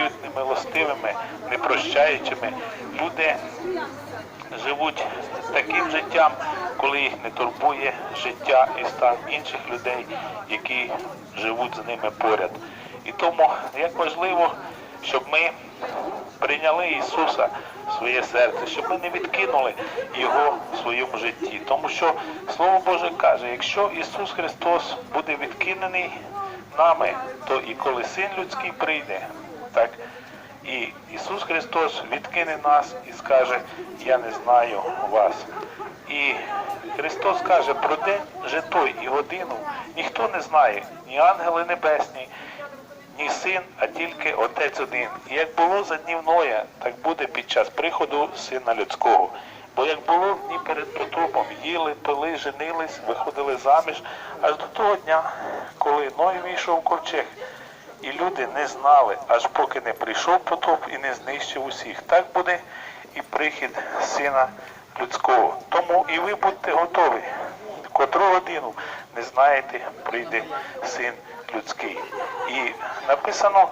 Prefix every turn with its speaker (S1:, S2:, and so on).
S1: стають немилостивими, непрощаючими. Люди живуть таким життям, коли їх не турбує життя і стан інших людей, які живуть з ними поряд. І тому як важливо, щоб ми прийняли Ісуса в своє серце, щоб ми не відкинули Його в своєму житті. Тому що Слово Боже каже, якщо Ісус Христос буде відкинений нами, то і коли Син людський прийде, Христос відкине нас і скаже, я не знаю вас. І Христос каже, про день же той і годину ніхто не знає, ні ангели небесні, ні син, а тільки Отець один. І як було за днів Ноя, так буде під час приходу Сина Людського. Бо як було в дні перед потопом, їли, пили, женились, виходили заміж, аж до того дня, коли Ной війшов в ковчег, і люди не знали, аж поки не прийшов потоп і не знищив усіх. Так буде і прихід Сина Людського. Тому і ви будьте готові. Котру годину не знаєте, прийде син людський. І написано,